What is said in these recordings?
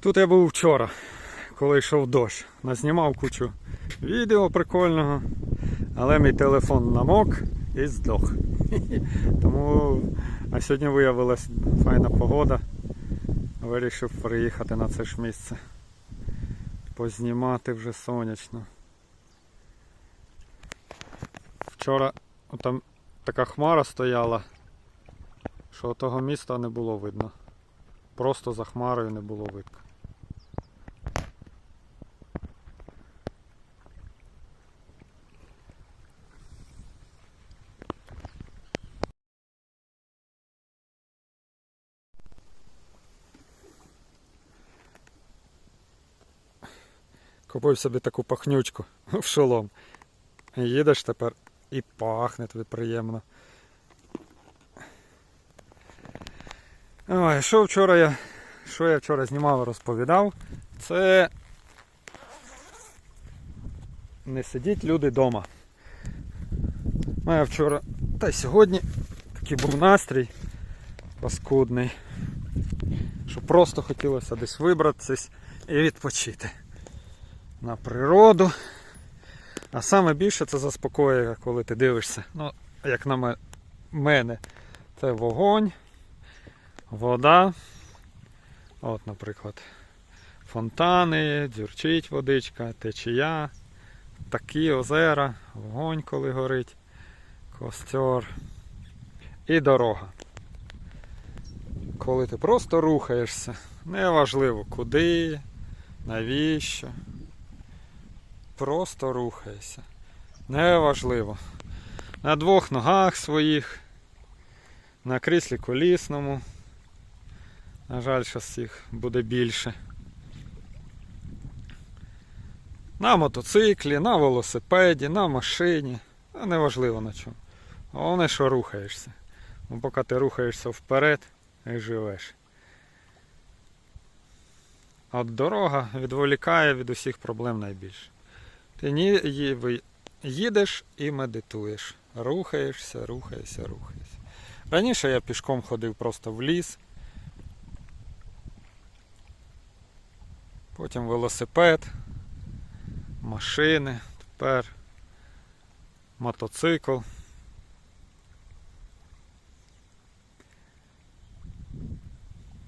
Тут я був вчора, коли йшов дощ. Назнімав кучу відео прикольного, але мій телефон намок і здох. Тому а сьогодні виявилась файна погода. Вирішив приїхати на це ж місце. Познімати вже сонячно. Вчора там така хмара стояла, що того міста не було видно. Просто за хмарою не було видно. Купив собі таку пахнючку в шолом. Їдеш тепер і пахне тобі приємно. Ой, що вчора я. Що я вчора знімав, розповідав, це не сидіть люди вдома. Моя вчора, та й сьогодні такий був настрій паскудний, що просто хотілося десь вибратися і відпочити на природу. А саме більше це заспокоює, коли ти дивишся. Ну, як на мене, це вогонь, вода. От, наприклад, фонтани, дзюрчить водичка, течія, такі озера, вогонь, коли горить, костер і дорога. Коли ти просто рухаєшся, неважливо куди, навіщо. Просто рухаєшся. Неважливо. На двох ногах своїх, на кріслі колісному. На жаль, зараз їх буде більше. На мотоциклі, на велосипеді, на машині. Неважливо на чому. Головне, що рухаєшся. Бо поки ти рухаєшся вперед і живеш. От дорога відволікає від усіх проблем найбільше. Ти ні, їдеш і медитуєш. Рухаєшся, рухаєшся, рухаєшся. Раніше я пішком ходив просто в ліс. Потім велосипед, машини, тепер мотоцикл.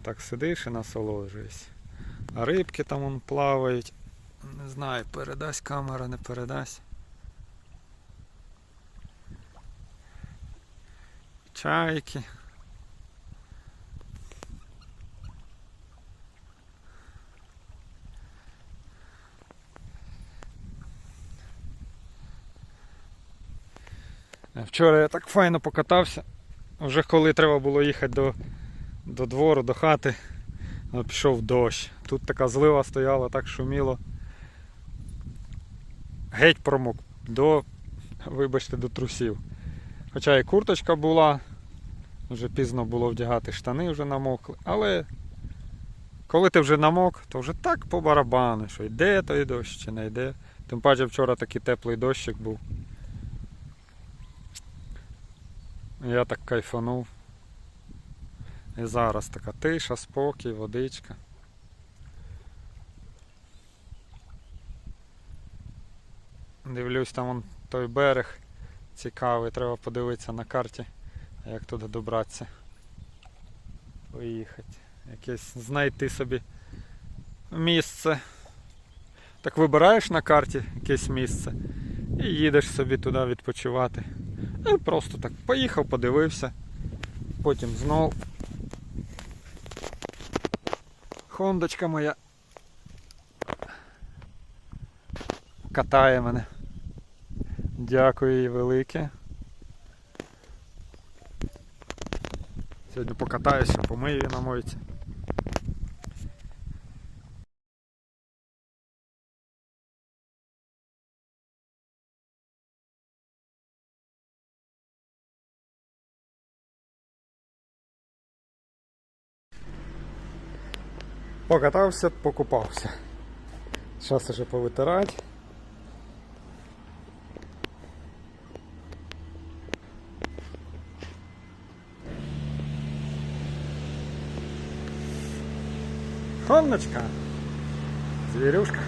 Так сидиш і насолоджуєшся. А рибки там вон плавають. Не знаю, передасть камера, не передасть. Чайки. Е, Вчора я так файно покатався. Вже коли треба було їхати до, до двору, до хати, пішов дощ. Тут така злива стояла, так шуміло. Геть промок до, вибачте, до трусів. Хоча і курточка була, вже пізно було вдягати штани, вже намокли. Але коли ти вже намок, то вже так по барабану, що йде той дощ чи не йде. Тим паче вчора такий теплий дощик був. Я так кайфанув. І зараз така тиша, спокій, водичка. Дивлюсь, там вон той берег цікавий, треба подивитися на карті, як туди добратися. Поїхати. Якесь знайти собі місце. Так вибираєш на карті якесь місце і їдеш собі туди відпочивати. І просто так поїхав, подивився. Потім знов. Хондочка моя. Катає мене. Дякую їй велике. Сьогодні покатаюся, помию її на мойці. Покатався, покупався. Зараз уже повитирати. Хонночка. Звірюшка.